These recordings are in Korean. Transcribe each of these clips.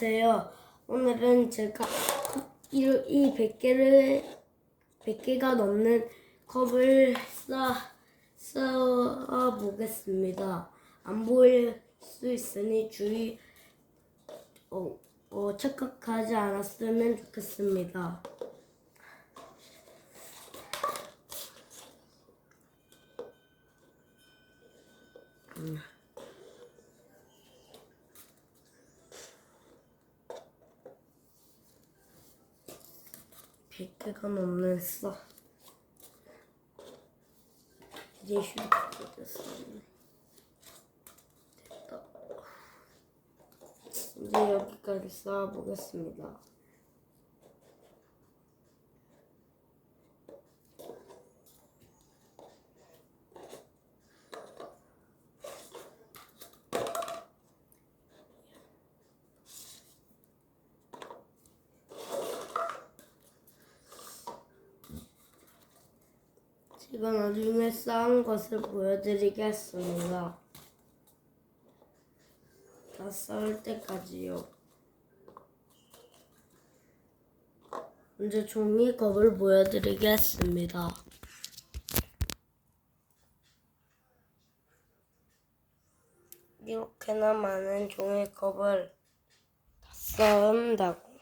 안녕하세요. 오늘은 제가 이, 이 100개를 100개가 넘는 컵을 쌓, 쌓아 보겠습니다. 안 보일 수 있으니 주의 어, 어, 착각하지 않았으면 좋겠습니다. 백 개가 넘는 써. 이제 휴대폰 됐어. 됐다. 이제 여기까지 쌓아보겠습니다. 제가 나중에 쌓은 것을 보여드리겠습니다. 다 쌓을 때까지요. 먼저 종이컵을 보여드리겠습니다. 이렇게나 많은 종이컵을 다 쌓은다고.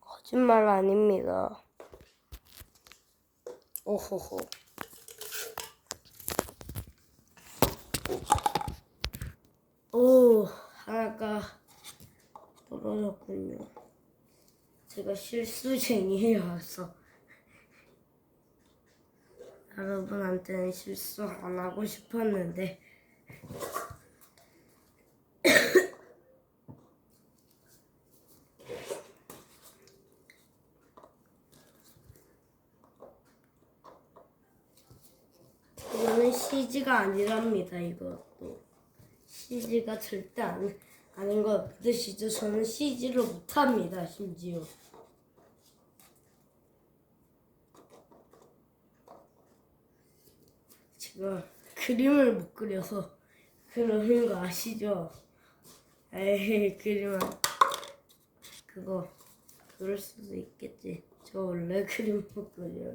거짓말 아닙니다. 오호호. 오, 하나가 떨어졌군요. 제가 실수쟁이여서 여러분한테는 실수 안 하고 싶었는데 이거는 CG가 아니랍니다. 이것도 CG가 절대 안, 아닌 거 믿으시죠? 저는 CG를 못합니다. 심지어 제가 그림을 못 그려서 그러는 거 아시죠? 에이 그림은 그거 그럴 수도 있겠지. 저 원래 그림 못 그려요.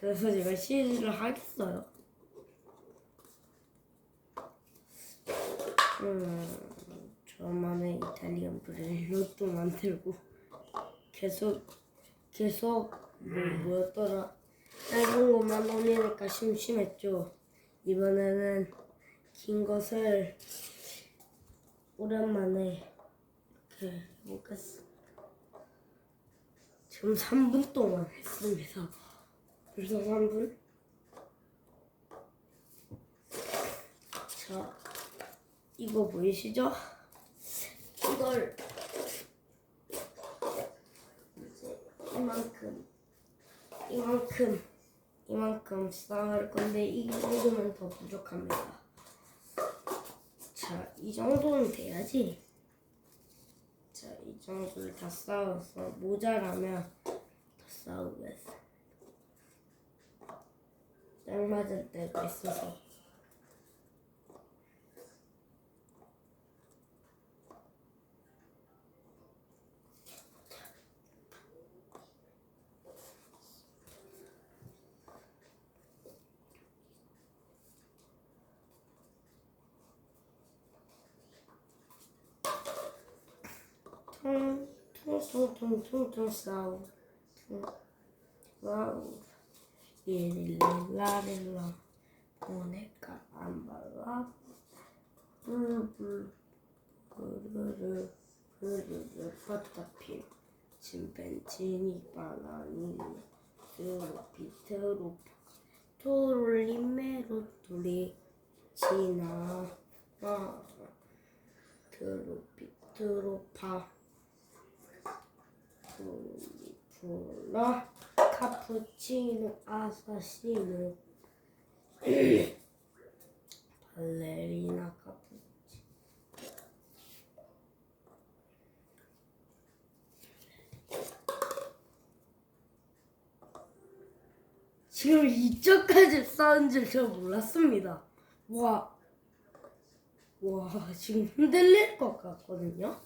그래서 제가 CG를 하겠어요. 음, 저만의 이탈리안 브레일로또 만들고 계속 계속 뭐, 뭐였더라 짧은 것만 올리니까 심심했죠. 이번에는 긴 것을 오랜만에 이렇게 해보겠습니다. 지금 3분 동안 했습니다. 벌써 3분? 자, 이거 보이시죠? 이걸 이제 이만큼, 이만큼, 이만큼 쌓을 건데 이 정도면 더 부족합니다. 자, 이 정도는 돼야지. 자, 이 정도를 다 쌓아서 모자라면 더 쌓으겠어. 딱 맞을 때가 있어서 퉁퉁퉁퉁퉁 싸우 와우 이릴라릴라 보내까 안 발라 불불 부르르 부르르 버터필 침팬지니 바나니 트로피 트로파 토롤리메로 토리 지나 아 트로피 트로파 프라 카푸치노 아사시노. 발레리나 카푸치. 지금 이쪽까지 쌓은 줄저 몰랐습니다. 와, 와, 지금 흔들릴 것 같거든요.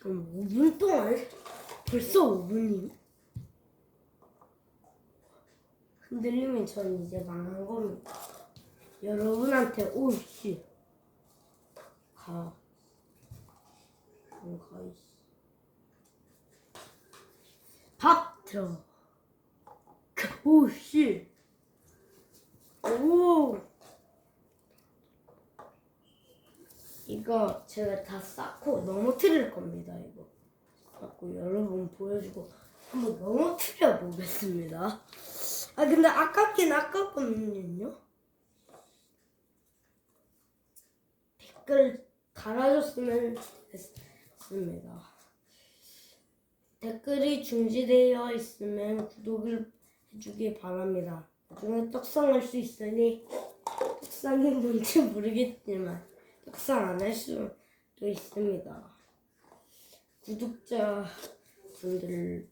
지금 5분 동안 벌써 5분이 흔들리면 전 이제 망한 겁니다. 여러분한테 오씨 가. 응, 가 있어. 밥 들어. 오씨. 오. 이거 제가 다 쌓고 넘어뜨릴 겁니다. 이거 갖고 여러분 보여주고 한번 넘어뜨려 보겠습니다. 아 근데 아깝긴 아깝거든요. 댓글 달아줬으면 됐습니다. 댓글이 중지되어 있으면 구독을 해주기 바랍니다. 나중에 떡상할 수 있으니 떡상이 뭔지 모르겠지만 떡상 안할 수도 있습니다. 구독자 분들은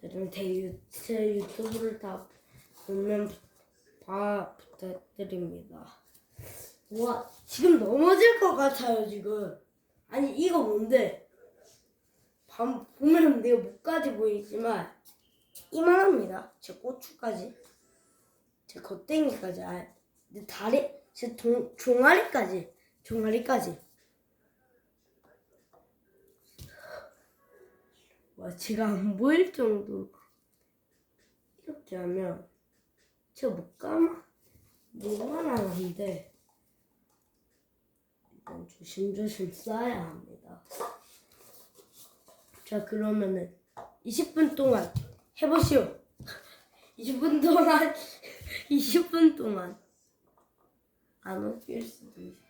들은 제, 유, 제 유튜브를 다 보면 봐 부탁드립니다. 와 지금 넘어질 것 같아요 지금. 아니 이거 뭔데? 밤 보면 내가 목까지 보이지만 이만합니다. 제 고추까지, 제 겉댕이까지, 아, 내 다리, 제 동, 종아리까지, 종아리까지. 와 제가 안 보일 정도 이렇게 하면 제가 못 감아 뭐만 하는데 일단 조심조심 싸야 합니다. 자 그러면은 20분 동안 해보시오. 20분 동안 20분 동안 안 웃길 수도 있어.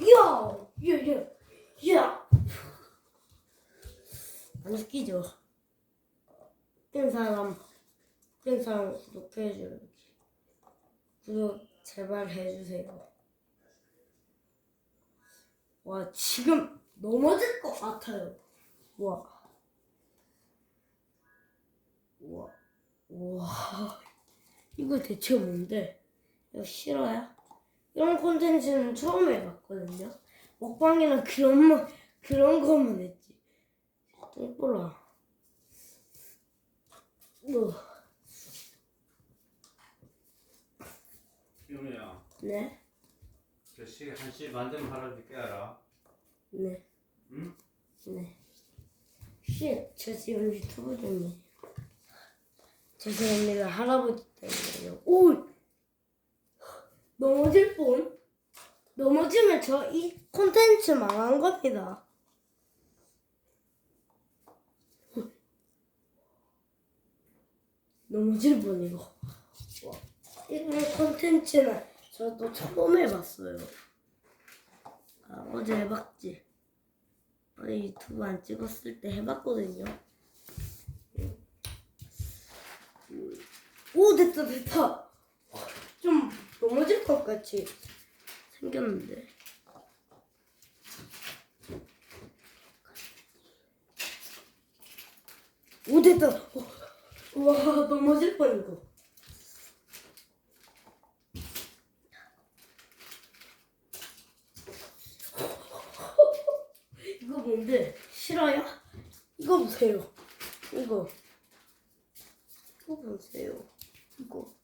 야, 야, 야, 야. 안 웃기죠? 뜬 사람, 뜬 사람 구독해줘요. 구독 제발 해주세요. 와, 지금 넘어질 것 같아요. 와. 와. 와. 이거 대체 뭔데? 이거 싫어요? 이런 콘텐츠는 처음 해봤거든요. 먹방이랑 그런, 거- 그런 거만 했지. 똥볼라. 뭐, 유미야, 네? 저 시계 한시 반 되면 팔아줄게 알아? 네. 응? 네. 쉣, 저 지금 유튜브 중이에요. 죄송합니다. 할아버지 때문에요. 오! 넘어질 뻔? 넘어지면 저 이 콘텐츠 망한 겁니다. 넘어질 뻔, 이거. 와, 이런 콘텐츠는 저도 처음 해봤어요. 아, 어제 해봤지. 어제 유튜브 안 찍었을 때 해봤거든요. 오 됐다 됐다. 좀 넘어질 것 같이 생겼는데. 오 됐다. 오, 와 넘어질 뻔 이거. 이거 뭔데? 싫어요? 이거 보세요. 이거. 이거 보세요. 이거.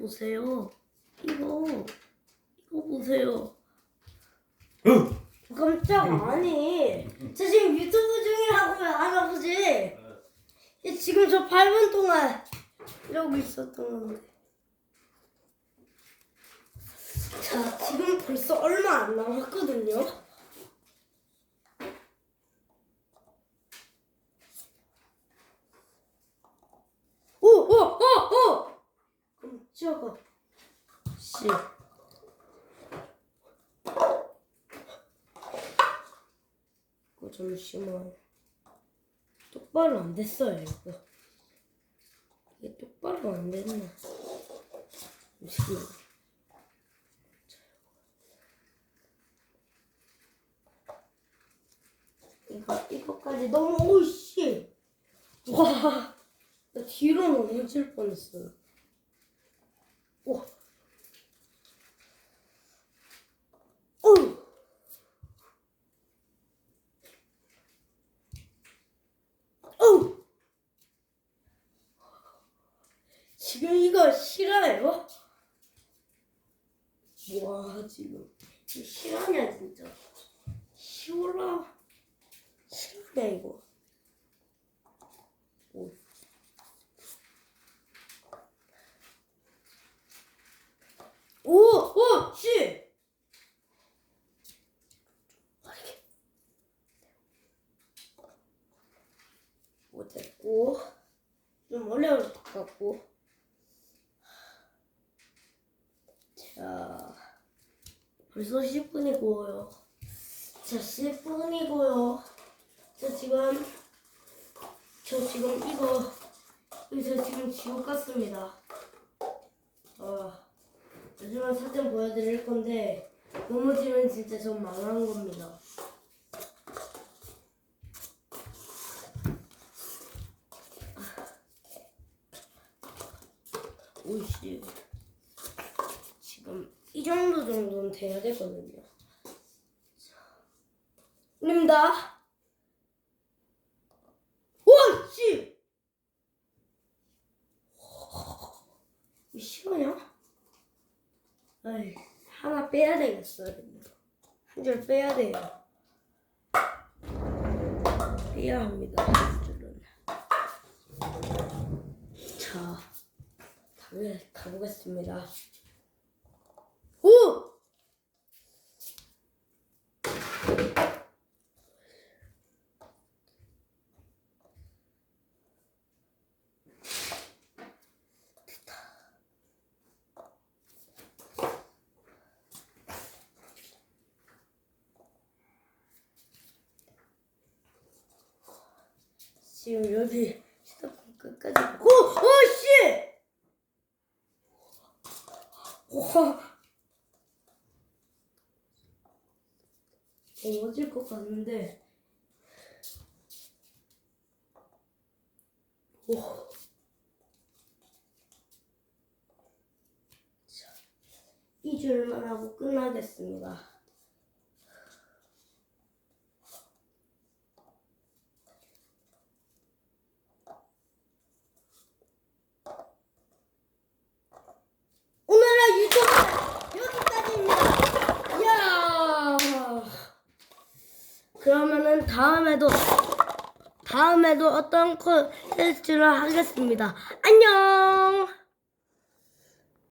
보세요. 이거. 이거 보세요. 깜짝 아니. 저 지금 유튜브 중이라고요, 할아버지. 얘 지금 저 8분 동안 이러고 있었던 건데. 자, 지금 벌써 얼마 안 남았거든요. 오, 오, 오, 오! 깜짝아. 씨. 이거 잠시만. 똑바로 안 됐어요, 이거. 이게 똑바로 안 됐네. 잠시만. 이거, 이거까지 너무, 오씨! 와, 나 뒤로 넘어질 뻔했어. 와. 어우. 어우. 지금 이거 싫어요? 와, 지금. 이거 실화냐, 진짜. 시올라. 실화냐, 이거. 오. 오, 오, 씨! 못했고, 좀 어려울 것 같고. 자, 벌써 10분이고요. 자, 10분이고요. 저 지금, 저 지금 이거, 저 지금 지옥 갔습니다. 어, 마지막 사진 보여드릴 건데, 넘어지면 진짜 전 망한 겁니다. 오이씨. 지금 이 정도 정도는 돼야 되거든요. 올립니다. 오, 씨! 이 싫어냐? 아이, 하나 빼야 되겠어요. 한 줄 빼야 돼요. 빼야 합니다. 자, 가보- 가보겠습니다. 오! 지금 여기 휴대폰 끝까지 오! 오 씨! 와 넘어질 것 같은데 오. 자, 이 줄만 하고 끝나겠습니다. 오늘의 유튜브 여기까지입니다. 이야. 그러면은 다음에도 다음에도 어떤 콘텐츠를 하겠습니다. 안녕.